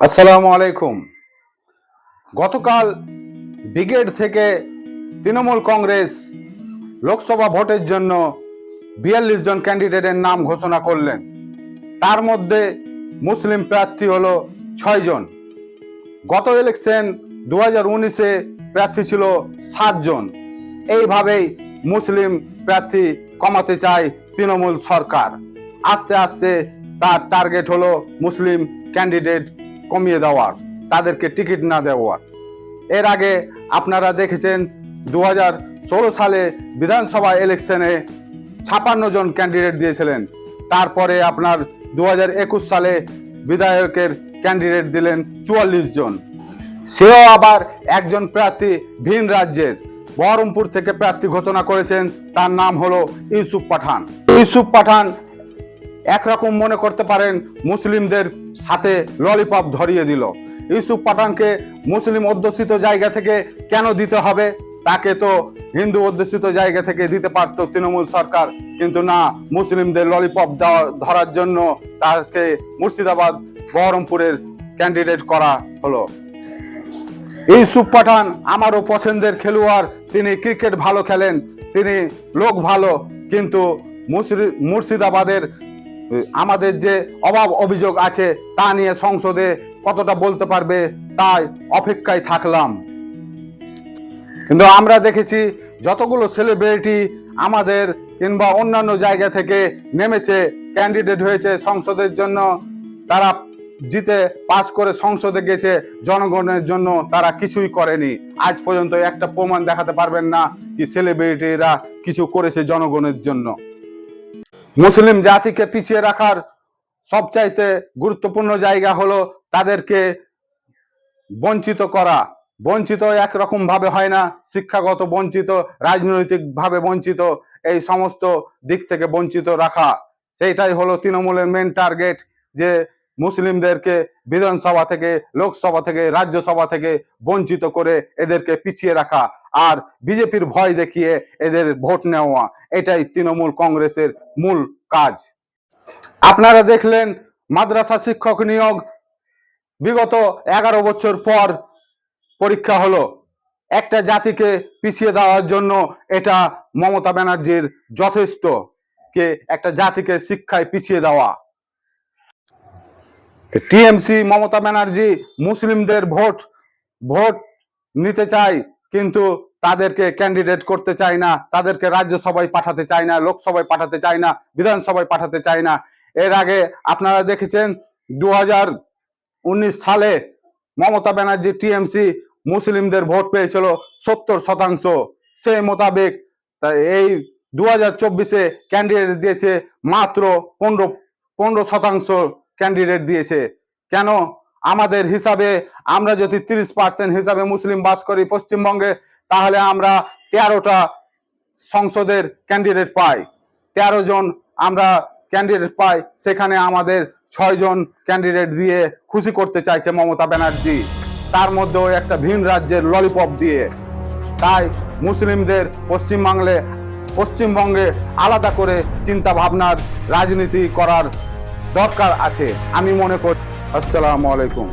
আসসালামু আলাইকুম। গতকাল ব্রিগেড থেকে তৃণমূল কংগ্রেস লোকসভা ভোটের জন্য বিয়াল্লিশ জন ক্যান্ডিডেটের নাম ঘোষণা করলেন। তার মধ্যে মুসলিম প্রার্থী হলো ছয়জন গত ইলেকশন দু হাজার উনিশে প্রার্থী ছিল সাতজন এইভাবেই মুসলিম প্রার্থী কমাতে চায় তৃণমূল সরকার। আস্তে আস্তে তার টার্গেট হলো মুসলিম ক্যান্ডিডেট কমিয়ে দেওয়ার, তাদেরকে টিকিট না দেওয়ার। এর আগে আপনারা দেখেছেন দু হাজার ষোলো সালে বিধানসভা ইলেকশনে ছাপান্ন জন ক্যান্ডিডেট দিয়েছিলেন। তারপরে আপনার দু হাজার একুশ সালে বিধায়কের ক্যান্ডিডেট দিলেন চুয়াল্লিশ জন। সেও আবার একজন প্রার্থী ভিন রাজ্যের। বহরমপুর থেকে প্রার্থী ঘোষণা করেছেন, তার নাম হলো ইউসুফ পাঠান। ইউসুফ পাঠান একরকম মনে করতে পারেন মুসলিমদের হাতে ললিপপ ধরিয়ে দিল। ইউসুফ পাঠানকে মুসলিম অধ্যুষিত জায়গা থেকে কেন দিতে হবে? তাকে তো হিন্দু অধ্যুষিত জায়গা থেকে দিতে পারত তৃণমূল সরকার। কিন্তু না, মুসলিমদের ললিপপ ধরার জন্য তাকে মুর্শিদাবাদ, বহরমপুরের ক্যান্ডিডেট করা হলো। ইউসুফ পাঠান আমারও পছন্দের খেলোয়াড়। তিনি ক্রিকেট ভালো খেলেন। তিনি লোক ভালো, কিন্তু মুর্শিদাবাদের আমাদের যে অভাব অভিযোগ আছে তা নিয়ে সংসদে কতটা বলতে পারবে তাই অপেক্ষায় থাকলাম। কিন্তু আমরা দেখেছি যতগুলো সেলিব্রিটি আমাদের কিংবা অন্যান্য জায়গা থেকে নেমেছে ক্যান্ডিডেট হয়েছে সংসদের জন্য, তারা জিতে পাস করে সংসদে গেছে, জনগণের জন্য তারা কিছুই করেনি। আজ পর্যন্ত একটা প্রমাণ দেখাতে পারবেন না কি সেলিব্রিটিরা কিছু করেছে জনগণের জন্য। মুসলিম জাতিকে পিছিয়ে রাখার সবচাইতে গুরুত্বপূর্ণ জায়গা হলো তাদেরকে বঞ্চিত করা। বঞ্চিত একরকম ভাবে হয় না, শিক্ষাগত বঞ্চিত রাজনৈতিক ভাবে বঞ্চিত, এই সমস্ত দিক থেকে বঞ্চিত রাখা। সেইটাই হলো তৃণমূলের মেন টার্গেট যে মুসলিমদেরকে বিধানসভা থেকে, লোকসভা থেকে, রাজ্যসভা থেকে বঞ্চিত করে এদেরকে পিছিয়ে রাখা। আর বিজেপির ভয় দেখিয়ে এদের ভোট নেওয়া, এটাই তৃণমূল কংগ্রেসের মূল কাজ। আপনারা দেখলেন মাদ্রাসা শিক্ষক নিয়োগ বিগত এগারো বছর পর পরীক্ষা হলো। একটা জাতিকে পিছিয়ে দেওয়ার জন্য এটা মমতা ব্যানার্জির যথেষ্ট কে একটা জাতিকে শিক্ষায় পিছিয়ে দেওয়া। টিএমসি মমতা ব্যানার্জি মুসলিমদের ভোট ভোট নিতে চায় কিন্তু তাদেরকে ক্যান্ডিডেট করতে চায় না, তাদেরকে রাজ্যসভায় পাঠাতে চায় না লোকসভায় পাঠাতে চায় না বিধানসভায় পাঠাতে চায় না। এর আগে আপনারা দেখেছেন দু সালে মমতা ব্যানার্জি টিএমসি মুসলিমদের ভোট পেয়েছিল সত্তর শতাংশ। সেই মোতাবেক এই দু হাজার চব্বিশে ক্যান্ডিডেট দিয়েছে মাত্র পনেরো পনেরো শতাংশ ক্যান্ডিডেট দিয়েছে। কেন? আমাদের হিসাবে আমরা যদি তিরিশ পার্সেন্ট হিসাবে মুসলিম বাস করি পশ্চিমবঙ্গে, তাহলে আমরা তেরোটা সংসদের ক্যান্ডিডেট পাই। তেরো জন আমরা ক্যান্ডিডেট পাই, সেখানে আমাদের ছয়জন ক্যান্ডিডেট দিয়ে খুশি করতে চাইছে মমতা ব্যানার্জি। তার মধ্যেও একটা ভিন রাজ্যের ললিপপ দিয়ে। তাই মুসলিমদের পশ্চিমবাংলে, পশ্চিমবঙ্গে আলাদা করে চিন্তা ভাবনার রাজনীতি করার দরকার আছে, আমি মনে করি। আসসালামু আলাইকুম।